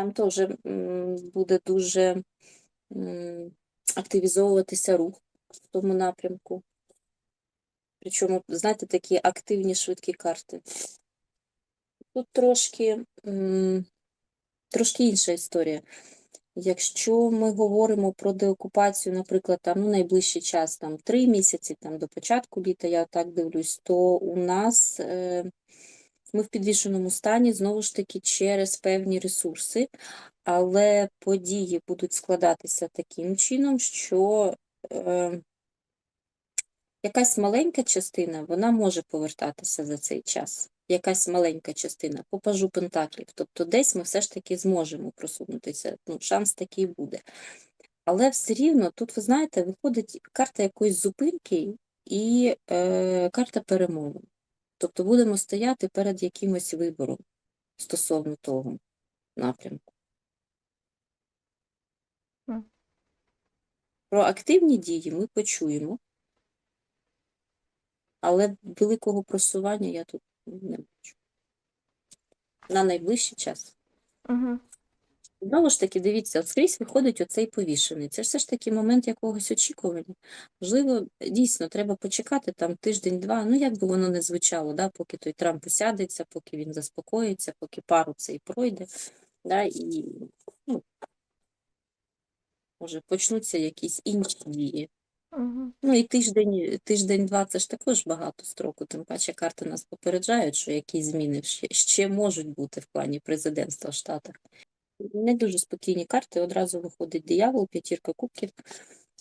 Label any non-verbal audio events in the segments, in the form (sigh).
Там теж буде дуже активізовуватися рух в тому напрямку. Причому, знаєте, такі активні швидкі карти. Тут трошки, трошки інша історія. Якщо ми говоримо про деокупацію, наприклад, там, ну, найближчий час, там, три місяці там, до початку літа, я так дивлюсь, то у нас е, ми в підвішеному стані, знову ж таки, через певні ресурси, але події будуть складатися таким чином, що е, якась маленька частина, вона може повертатися за цей час. Якась маленька частина по пажу пентаклів. Тобто десь ми все ж таки зможемо просунутися. Ну, шанс такий буде. Але все рівно тут, ви знаєте, виходить карта якоїсь зупинки і е, карта перемови. Тобто будемо стояти перед якимось вибором стосовно того напрямку. Про активні дії ми почуємо, але великого просування я тут не бачу. На найближчий час. Угу. Знову ж таки, дивіться, от скрізь виходить оцей повішений. Це ж все ж таки момент якогось очікування. Можливо, дійсно, треба почекати там тиждень-два, ну як би воно не звучало, да, поки той Трамп усядеться, поки він заспокоїться, поки пару цей пройде, да, і ну, може почнуться якісь інші дії. Угу. Ну і тиждень, тиждень-два це ж також багато строку. Тим паче карти нас попереджають, що якісь зміни ще, ще можуть бути в плані президентства в Штатах. Не дуже спокійні карти. Одразу виходить диявол, п'ятірка кубків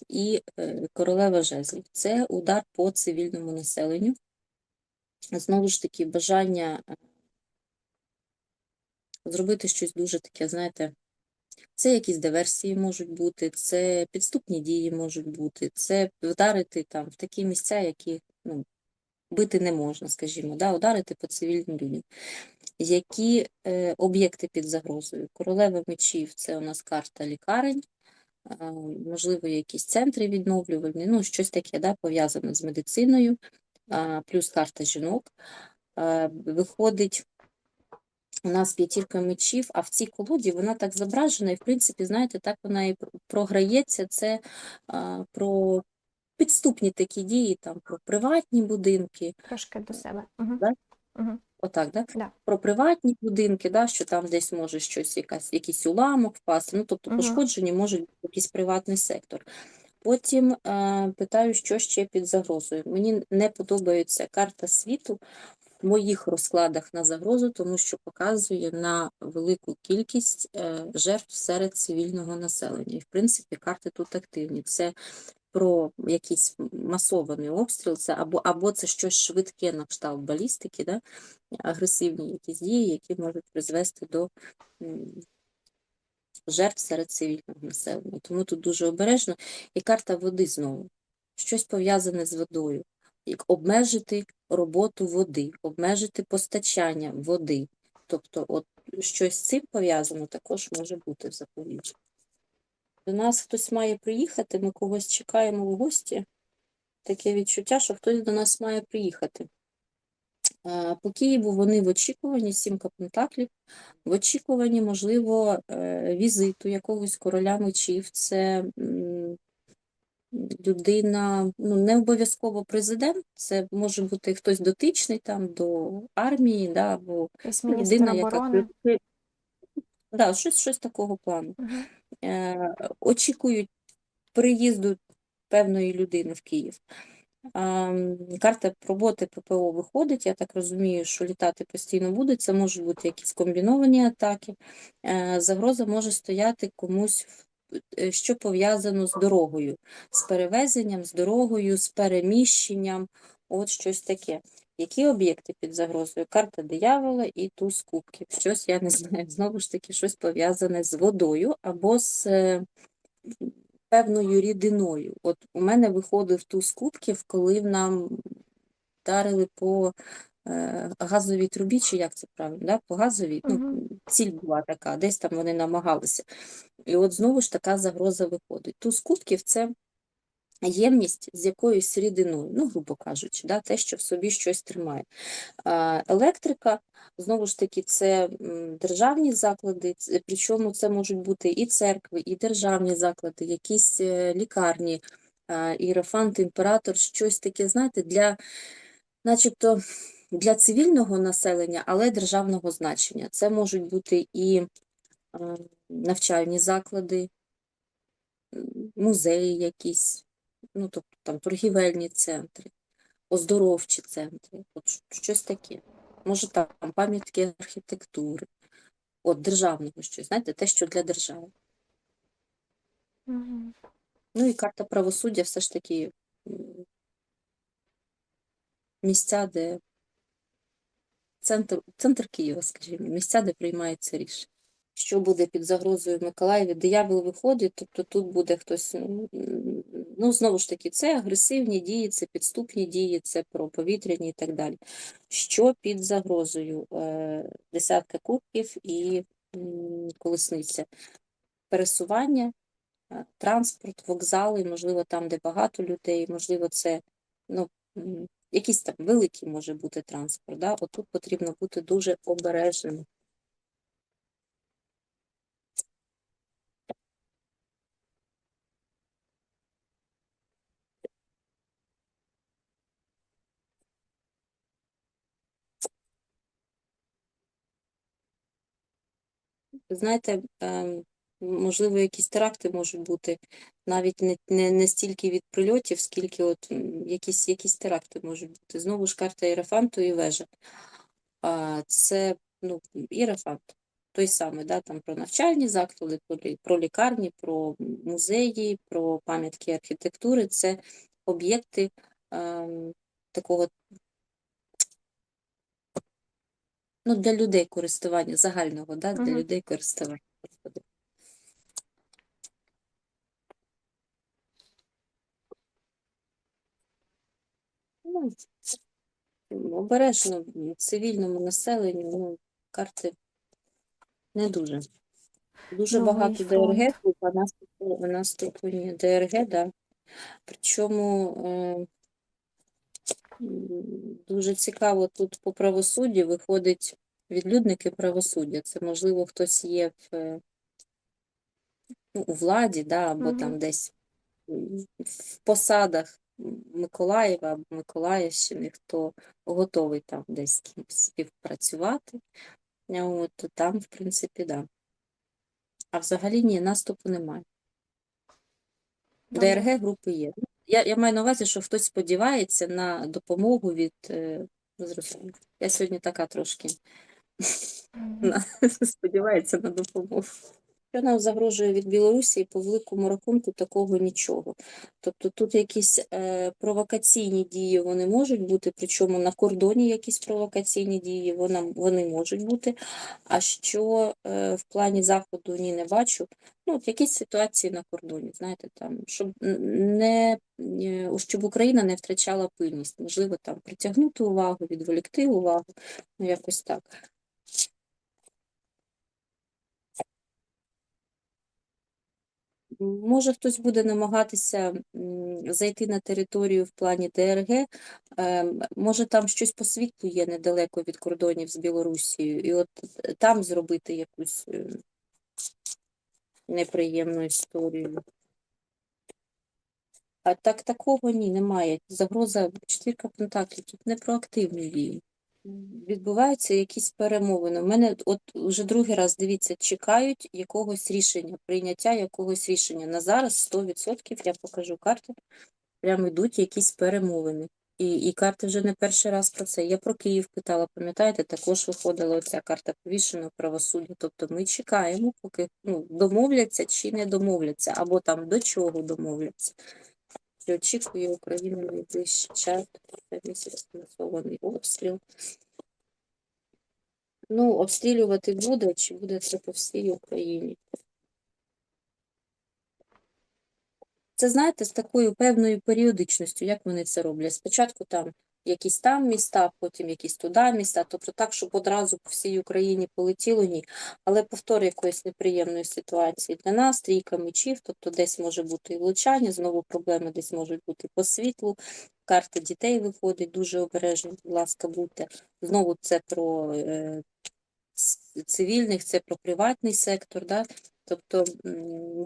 і е, королева жезлів. Це удар по цивільному населенню. Знову ж таки, бажання е, зробити щось дуже таке, знаєте, це якісь диверсії можуть бути, це підступні дії можуть бути, це вдарити там в такі місця, які ну, бити не можна, скажімо, да, ударити по цивільним людям. Які е, об'єкти під загрозою? Королева мечів це у нас карта лікарень, е, можливо, якісь центри відновлювальні, ну, щось таке да, пов'язане з медициною, а, плюс карта жінок. Е, виходить у нас п'ятірка мечів, а в цій колоді вона так зображена, і в принципі, знаєте, так вона і програється. Це а, про підступні такі дії, там про приватні будинки, Трошки до себе. Угу. Да? Угу. Отак, да? Да. про приватні будинки, да, що там десь може щось, якась, якийсь уламок впасти, ну тобто Мгм. пошкоджені можуть бути якийсь приватний сектор. Потім е, питаю, що ще під загрозою. Мені не подобається карта світу в моїх розкладах на загрозу, тому що показує на велику кількість е, жертв серед цивільного населення. І, в принципі, карти тут активні. Це про якийсь масований обстріл, це або, або це щось швидке на кшталт балістики, да? агресивні якісь дії, які можуть призвести до жертв серед цивільного населення. Тому тут дуже обережно. І карта води знову. Щось пов'язане з водою. Як обмежити роботу води, обмежити постачання води. Тобто, от щось з цим пов'язано також може бути в Запоріжжі. До нас хтось має приїхати, ми когось чекаємо в гості. Таке відчуття, що хтось до нас має приїхати. По Києву вони в очікуванні, сімка пентаклів, в очікуванні, можливо, е, візиту якогось короля мечів. Це людина, ну, не обов'язково президент, це може бути хтось дотичний там до армії, да, або людина, яка оборони. Да, щось, щось такого плану. Е, очікують приїзду певної людини в Київ. М, Карта роботи ППО виходить. Я так розумію, що літати постійно буде. Це можуть бути якісь комбіновані атаки. Е, Загроза може стояти комусь, в- е, що пов'язано з дорогою, з перевезенням, з дорогою, з переміщенням. От щось таке. Які об'єкти під загрозою? Карта диявола і туз кубків. Щось я не знаю. (laughs) Знову ж таки, щось пов'язане з водою або з е, певною рідиною. От у мене виходив туз кубків, коли нам вдарили по е, газовій трубі, чи як це правильно, да? по газовій, ну, ціль була така, десь там вони намагалися. І от знову ж така загроза виходить. Туз кубків – це ємність з якоюсь рідиною, ну, грубо кажучи, да, те, що в собі щось тримає. Електрика, знову ж таки, це державні заклади, причому це можуть бути і церкви, і державні заклади, якісь е, лікарні, іерофант, імператор, щось таке, знаєте, для, начебто, для цивільного населення, але державного значення. Це можуть бути і навчальні заклади, музеї якісь, ну, тобто там торгівельні центри, оздоровчі центри, от щось таке. Може там пам'ятки архітектури, от державного щось, знаєте, те, що для держави. Угу. Ну і карта правосуддя все ж таки місця, де центр, центр Києва, скажімо, місця, де приймаються рішення. Що буде під загрозою Миколаєві? Диявол виходить, тобто тут буде хтось, ну, знову ж таки, це агресивні дії, це підступні дії, це про повітряні і так далі. Що під загрозою? Е, Десятка кубків і колесниця. Пересування, е, транспорт, вокзали, можливо, там, де багато людей, можливо, це ну, якийсь там великий може бути транспорт. Да? Отут потрібно бути дуже обережним. Знаєте, ем, можливо, якісь теракти можуть бути навіть не, не, не стільки від прильотів, скільки от якісь, якісь теракти можуть бути. Знову ж карта Єрофанту і вежа. Це ну, Єрофант. Той самий, да, там про навчальні заклади, про, лікарні, про музеї, про пам'ятки архітектури. Це об'єкти ем, такого ну, для людей користування, загального, да, для Мгм. людей користування. Господи. Ну, обережно м, цивільному населенню, ну, карти не дуже. Дуже Новий багато фронт. ДРГ, тут, а нас тут, у нас тут ДРГ, да. Причому е, дуже цікаво тут по правосуддю виходить відлюдники правосуддя. Це, можливо, хтось є в, е, ну, у владі, да, або там десь в посадах Миколаєва або Миколаївщини, хто готовий там десь з співпрацювати. От, то там, в принципі, да. А взагалі ні, наступу немає. ДРГ групи є. Я, я маю на увазі, що хтось сподівається на допомогу від е, зрозуміло. Я сьогодні така трошки (laughs) сподівається на допомогу. Що нам загрожує від Білорусі, по великому рахунку такого нічого. Тобто тут якісь е, провокаційні дії вони можуть бути, причому на кордоні якісь провокаційні дії вона, вони можуть бути. А що е, в плані заходу ні не бачу. Ну, от якісь ситуації на кордоні, знаєте, там, щоб не е, щоб Україна не втрачала пильність, можливо, там притягнути увагу, відволікти увагу, ну якось так. Може, хтось буде намагатися зайти на територію в плані ДРГ, ем, може там щось по світлу є недалеко від кордонів з Білорусією, і от е, там зробити якусь е, неприємну історію. А так такого ні, немає. Загроза четвірка пентаклів, тут не про активні дії. Відбуваються якісь перемовини. У мене от вже другий раз, дивіться, чекають якогось рішення, прийняття якогось рішення. На зараз 100% я покажу карти, прямо йдуть якісь перемовини. І, і карти вже не перший раз про це. Я про Київ питала, пам'ятаєте, також виходила оця карта повішеного правосуддя. Тобто ми чекаємо, поки ну, домовляться чи не домовляться, або там до чого домовляться. Чи очікує Україну найближчий час, та місяць фінансований обстріл. Ну, обстрілювати буде, чи буде це по всій Україні? Це, знаєте, з такою певною періодичністю, як вони це роблять. Спочатку там якісь там міста, потім якісь туди міста. Тобто так, щоб одразу по всій Україні полетіло, ні. Але повтор якоїсь неприємної ситуації для нас, трійка мечів, тобто десь може бути і влучання, знову проблеми десь можуть бути по світлу, карта дітей виходить, дуже обережно, будь ласка, будьте. Знову це про е, цивільних, це про приватний сектор, да? Тобто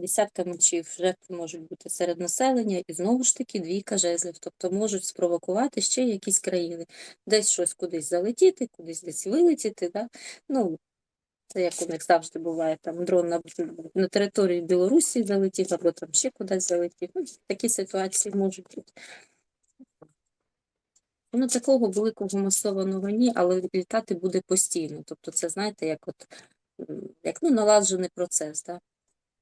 десятка мечів жертви можуть бути серед населення, і знову ж таки двійка жезлів, тобто можуть спровокувати ще якісь країни, десь щось кудись залетіти, кудись десь вилетіти. Да? Ну, це як у них завжди буває, там дрон на, на території Білорусі залетів, або там ще кудись залетів. Ну, такі ситуації можуть бути. Ну, такого великого масованого ні, але літати буде постійно. Тобто це, знаєте, як от як ну, наладжений процес. Да?